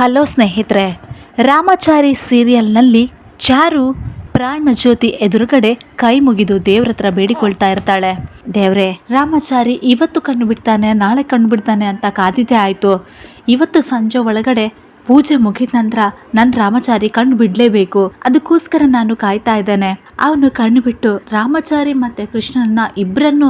Hello ಸ್ನೇಹಿತರೆ, ರಾಮಾಚಾರಿ ಸೀರಿಯಲ್ನಲ್ಲಿ ಚಾರು ಪ್ರಾಣಜ್ಯೋತಿ ಎದುರುಗಡೆ ಕೈ ಮುಗಿದು ದೇವ್ರ ಹತ್ರ ಬೇಡಿಕೊಳ್ತಾ ಇರ್ತಾಳೆ. ದೇವ್ರೆ, ರಾಮಚಾರಿ ಇವತ್ತು ಕಣ್ಣು ಬಿಡ್ತಾನೆ ನಾಳೆ ಕಣ್ಣು ಬಿಡ್ತಾನೆ ಅಂತ ಕಾದಿದ್ದೆ ಆಯಿತು. ಇವತ್ತು ಸಂಜೆ ಒಳಗಡೆ ಪೂಜೆ ಮುಗಿದ ನಂತರ ನನ್ ರಾಮಚಾರಿ ಕಣ್ಣು ಬಿಡ್ಲೇಬೇಕು. ಅದಕ್ಕೋಸ್ಕರ ನಾನು ಕಾಯ್ತಾ ಇದ್ದೇನೆ. ಅವನು ಕಣ್ಣು ಬಿಟ್ಟು ರಾಮಚಾರಿ ಮತ್ತೆ ಕೃಷ್ಣನ ಇಬ್ಬರನ್ನು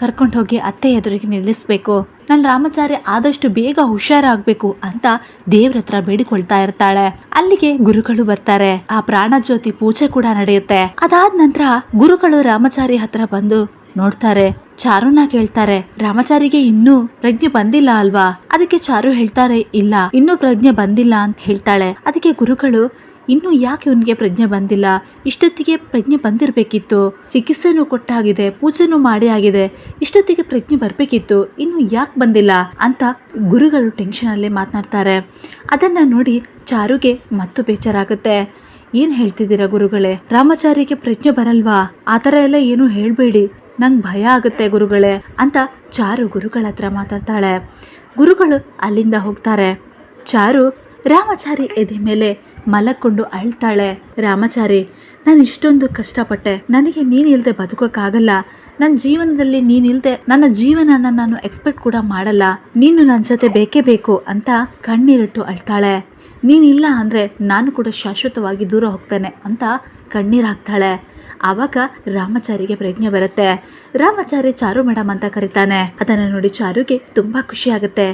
ಕರ್ಕೊಂಡು ಹೋಗಿ ಅತ್ತೆ ಎದುರಿಗೆ ನಿಲ್ಲಿಸ್ಬೇಕು. ನನ್ನ ರಾಮಚಾರಿ ಆದಷ್ಟು ಬೇಗ ಹುಷಾರಾಗಬೇಕು ಅಂತ ದೇವ್ರ ಹತ್ರ ಬೇಡಿಕೊಳ್ತಾ ಇರ್ತಾಳೆ. ಅಲ್ಲಿಗೆ ಗುರುಗಳು ಬರ್ತಾರೆ. ಆ ಪ್ರಾಣಜ್ಯೋತಿ ಪೂಜೆ ಕೂಡ ನಡೆಯುತ್ತೆ. ಅದಾದ ನಂತರ ಗುರುಗಳು ರಾಮಚಾರಿ ಹತ್ರ ಬಂದು ನೋಡ್ತಾರೆ. ಚಾರುನ ಕೇಳ್ತಾರೆ, ರಾಮಚಾರಿಗೆ ಇನ್ನೂ ಪ್ರಜ್ಞೆ ಬಂದಿಲ್ಲ ಅಲ್ವಾ? ಅದಕ್ಕೆ ಚಾರು ಹೇಳ್ತಾರೆ, ಇಲ್ಲ, ಇನ್ನೂ ಪ್ರಜ್ಞೆ ಬಂದಿಲ್ಲ ಅಂತ ಹೇಳ್ತಾಳೆ. ಅದಕ್ಕೆ ಗುರುಗಳು, ಇನ್ನು ಯಾಕೆ ಇವನಿಗೆ ಪ್ರಜ್ಞೆ ಬಂದಿಲ್ಲ? ಇಷ್ಟೊತ್ತಿಗೆ ಪ್ರಜ್ಞೆ ಬಂದಿರಬೇಕಿತ್ತು. ಚಿಕಿತ್ಸೆನೂ ಕೊಟ್ಟಾಗಿದೆ, ಪೂಜೆನೂ ಮಾಡಿ ಆಗಿದೆ. ಇಷ್ಟೊತ್ತಿಗೆ ಪ್ರಜ್ಞೆ ಬರಬೇಕಿತ್ತು, ಇನ್ನು ಯಾಕೆ ಬಂದಿಲ್ಲ? ಅಂತ ಗುರುಗಳು ಟೆನ್ಷನಲ್ಲಿ ಮಾತನಾಡ್ತಾರೆ. ಅದನ್ನು ನೋಡಿ ಚಾರುಗೆ ಮತ್ತು ಬೇಜಾರಾಗುತ್ತೆ. ಏನು ಹೇಳ್ತಿದ್ದೀರಾ ಗುರುಗಳೇ? ರಾಮಚಾರಿಗೆ ಪ್ರಜ್ಞೆ ಬರಲ್ವಾ? ಆ ಥರ ಎಲ್ಲ ಏನು ಹೇಳಬೇಡಿ. ನಂಗೆ ಭಯ ಆಗುತ್ತೆ ಗುರುಗಳೇ ಅಂತ ಚಾರು ಗುರುಗಳ ಹತ್ರ ಮಾತಾಡ್ತಾಳೆ. ಗುರುಗಳು ಅಲ್ಲಿಂದ ಹೋಗ್ತಾರೆ. ಚಾರು ರಾಮಚಾರಿ ಎದೆ ಮೇಲೆ ಮಲಕ್ಕೊಂಡು ಅಳ್ತಾಳೆ. ರಾಮಚಾರಿ, ನಾನು ಇಷ್ಟೊಂದು ಕಷ್ಟಪಟ್ಟೆ. ನನಗೆ ನೀನಿಲ್ಲದೆ ಬದುಕೋಕ್ಕಾಗಲ್ಲ. ನನ್ನ ಜೀವನದಲ್ಲಿ ನೀನಿಲ್ಲದೆ ನನ್ನ ಜೀವನನ ನಾನು ಎಕ್ಸ್ಪೆಕ್ಟ್ ಕೂಡ ಮಾಡಲ್ಲ. ನೀನು ನನ್ನ ಜೊತೆ ಬೇಕೇ ಬೇಕು ಅಂತ ಕಣ್ಣೀರಿಟ್ಟು ಅಳ್ತಾಳೆ. ನೀನಿಲ್ಲ ಅಂದರೆ ನಾನು ಕೂಡ ಶಾಶ್ವತವಾಗಿ ದೂರ ಹೋಗ್ತೇನೆ ಅಂತ ಕಣ್ಣೀರು ಹಾಕ್ತಾಳೆ ಆವಾಗ ರಾಮಚಾರಿಗೆ ಪ್ರಜ್ಞೆ ಬರುತ್ತೆ. ರಾಮಚಾರಿ ಚಾರು ಮೇಡಮ್ ಅಂತ ಕರಿತಾನೆ. ಅದನ್ನು ನೋಡಿ ಚಾರುಗೆ ತುಂಬ ಖುಷಿ ಆಗುತ್ತೆ.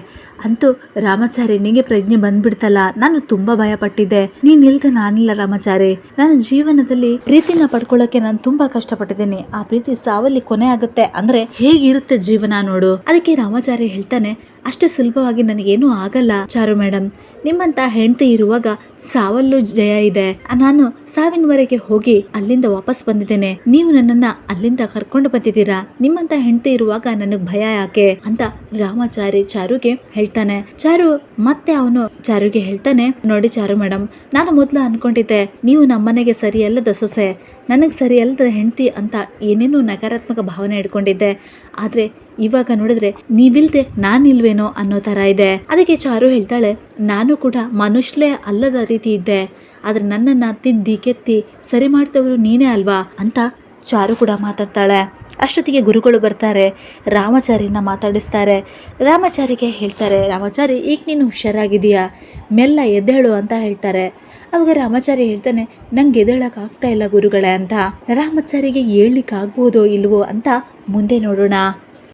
ಅಂತೂ ರಾಮಚಾರಿ, ನಿಂಗೆ ಪ್ರಜ್ಞೆ ಬಂದ್ಬಿಡ್ತಲ್ಲ. ನಾನು ತುಂಬ ಭಯಪಟ್ಟಿದ್ದೆ. ಪಟ್ಟಿದ್ದೆ ನೀನ್ ಇಲ್ದೆ ನಾನಿಲ್ಲ ರಾಮಚಾರಿ. ನನ್ನ ಜೀವನದಲ್ಲಿ ಪ್ರೀತಿನ ಪಡ್ಕೊಳ್ಳೋಕೆ ನಾನು ತುಂಬಾ ಕಷ್ಟಪಟ್ಟಿದ್ದೀನಿ. ಆ ಪ್ರೀತಿ ಸಾವಲ್ಲಿ ಕೊನೆ ಆಗುತ್ತೆ. ಅಂದ್ರೆ ಹೇಗಿರುತ್ತೆ ಜೀವನ ನೋಡು. ಅದಕ್ಕೆ ರಾಮಚಾರಿ ಹೇಳ್ತಾನೆ, ಅಷ್ಟು ಸುಲಭವಾಗಿ ನನಗೇನು ಆಗಲ್ಲ ಚಾರು ಮೇಡಮ್ ನಿಮ್ಮಂತ ಹೆಂಡತಿ ಇರುವಾಗ ಸಾವಲ್ಲೂ ಜಯ ಇದೆ. ನಾನು ಸಾವಿನವರೆಗೆ ಹೋಗಿ ಅಲ್ಲಿಂದ ವಾಪಸ್ ಬಂದಿದ್ದೇನೆ. ನೀವು ನನ್ನನ್ನ ಅಲ್ಲಿಂದ ಕರ್ಕೊಂಡು ಬಂದಿದ್ದೀರಾ? ನಿಮ್ಮಂತ ಹೆಂಡತಿ ಇರುವಾಗ ನನಗ್ ಭಯ ಯಾಕೆ? ಅಂತ ರಾಮಾಚಾರಿ ಚಾರುಗೆ ಹೇಳ್ತಾನೆ. ಚಾರು, ಮತ್ತೆ ಅವನು ಚಾರುಗೆ ಹೇಳ್ತಾನೆ, ನೋಡಿ ಚಾರು ಮೇಡಮ್ ನಾನು ಮೊದಲು ಅನ್ಕೊಂಡಿದ್ದೆ, ನೀವು ನಮ್ಮನೆಗೆ ಸರಿಯಲ್ಲದ ಸೊಸೆ. ನನಗೆ ಸರಿಯಲ್ಲದ ಹೆಂಡತಿ ಅಂತ ಏನೇನೋ ನಕಾರಾತ್ಮಕ ಭಾವನೆ ಇಟ್ಕೊಂಡಿದ್ದೆ. ಆದ್ರೆ ಇವಾಗ ನೋಡಿದ್ರೆ ನೀವಿಲ್ದೆ ನಾನಿಲ್ವೇನೋ ಅನ್ನೋ ಥರ ಇದೆ. ಅದಕ್ಕೆ ಚಾರು ಹೇಳ್ತಾಳೆ, ನಾನು ಕೂಡ ಮನುಷ್ಯಲೇ ಅಲ್ಲದ ರೀತಿ ಇದ್ದೆ. ಆದರೆ ನನ್ನನ್ನು ತಿದ್ದಿ ಕೆತ್ತಿ ಸರಿ ಮಾಡ್ತವರು ನೀನೇ ಅಲ್ವಾ? ಅಂತ ಚಾರು ಕೂಡ ಮಾತಾಡ್ತಾಳೆ. ಅಷ್ಟೊತ್ತಿಗೆ ಗುರುಗಳು ಬರ್ತಾರೆ. ರಾಮಾಚಾರಿನ ಮಾತಾಡಿಸ್ತಾರೆ. ರಾಮಾಚಾರಿಗೆ ಹೇಳ್ತಾರೆ, ರಾಮಾಚಾರಿ, ಈಗ ನೀನು ಹುಷಾರಾಗಿದೆಯಾ ಮೆಲ್ಲ ಎದ್ದೇಳು ಅಂತ ಹೇಳ್ತಾರೆ. ಅವಾಗ ರಾಮಾಚಾರಿ ಹೇಳ್ತಾನೆ, ನಂಗೆ ಎದ್ದೇಳಕ್ಕೆ ಆಗ್ತಾ ಇಲ್ಲ ಗುರುಗಳೇ ಅಂತ. ರಾಮಾಚಾರಿಗೆ ಹೇಳಲಿಕ್ಕೆ ಇಲ್ವೋ ಅಂತ ಮುಂದೆ ನೋಡೋಣ.